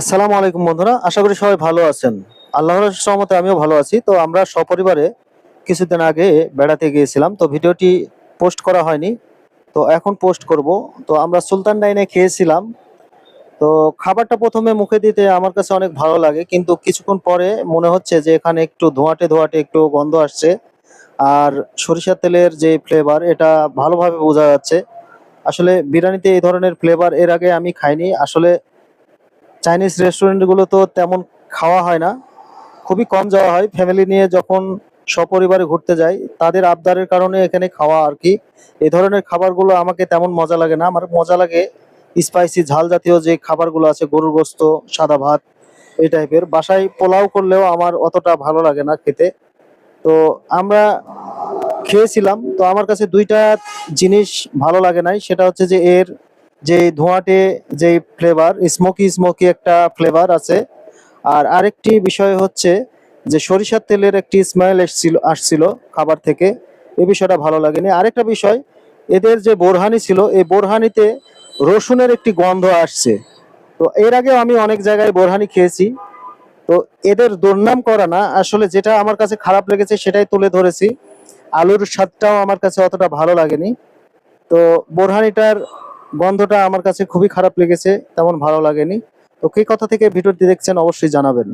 আসসালামু আলাইকুম বন্ধুরা, আশা করি সবাই ভালো আছেন। আল্লাহর সহমতে আমিও ভালো আছি। তো আমরা সপরিবারে কিছুদিন আগে বেড়াতে গিয়েছিলাম, তো ভিডিওটি পোস্ট করা হয়নি। তো এখন পোস্ট করব। তো আমরা সুলতান ডাইনে খেয়েছিলাম। তো খাবারটা প্রথমে মুখে দিতে আমার কাছে অনেক ভালো লাগে, কিন্তু কিছুক্ষণ পরে মনে হচ্ছে যে এখানে একটু ধোঁয়াটে ধোঁয়াটে একটু গন্ধ আসছে। আর সরিষার তেলের যে ফ্লেভার এটা ভালোভাবে বোঝা যাচ্ছে। আসলে বিরিয়ানিতে এই ধরনের ফ্লেভার এর আগে আমি খাইনি। আসলে চাইনিজ রেস্টুরেন্টগুলো তো তেমন খাওয়া হয় না। খুবই কম যাওয়া হয়। ফ্যামিলি নিয়ে যখন সপরিবারে ঘুরতে যাই, তাদের আবদারের কারণে এখানে খাওয়া আর কি। এই ধরনের খাবারগুলো আমাকে তেমন মজা লাগে না। আমার মজা লাগে স্পাইসি ঝাল জাতীয় যে খাবারগুলো আছে, গরুর গোস্ত, সাদা ভাত, এই টাইপের বাসায় পোলাও করলেও আমার অতটা ভালো লাগে না খেতে। তো আমরা খেয়েছিলাম। তো আমার কাছে দুইটা জিনিস ভালো লাগে নাই। সেটা হচ্ছে যে এর যে ধোঁয়াটে যে ফ্লেভার স্মোকি স্মোকি একটা ফ্লেভার আছে। আর আরেকটি বিষয় হচ্ছে যে সরিষার তেলের একটি স্মেল এসছিল, আসছিল খাবার থেকে। এ বিষয়টা ভালো লাগেনি। আরেকটা বিষয়, এদের যে বোরহানি ছিল, এই বোরহানিতে রসুনের একটি গন্ধ আসছে। তো এর আগেও আমি অনেক জায়গায় বোরহানি খেয়েছি। তো এদের দুর্নাম করা না, আসলে যেটা আমার কাছে খারাপ লেগেছে সেটাই তুলে ধরেছি। আলুর স্বাদটাও আমার কাছে অতটা ভালো লাগেনি। তো বোরহানিটার গন্ধটা আমার কাছে খুবই খারাপ লেগেছে, তেমন ভালো লাগেনি। তো কে কথা থেকে ভিডিওটি দেখছেন অবশ্যই জানাবেন।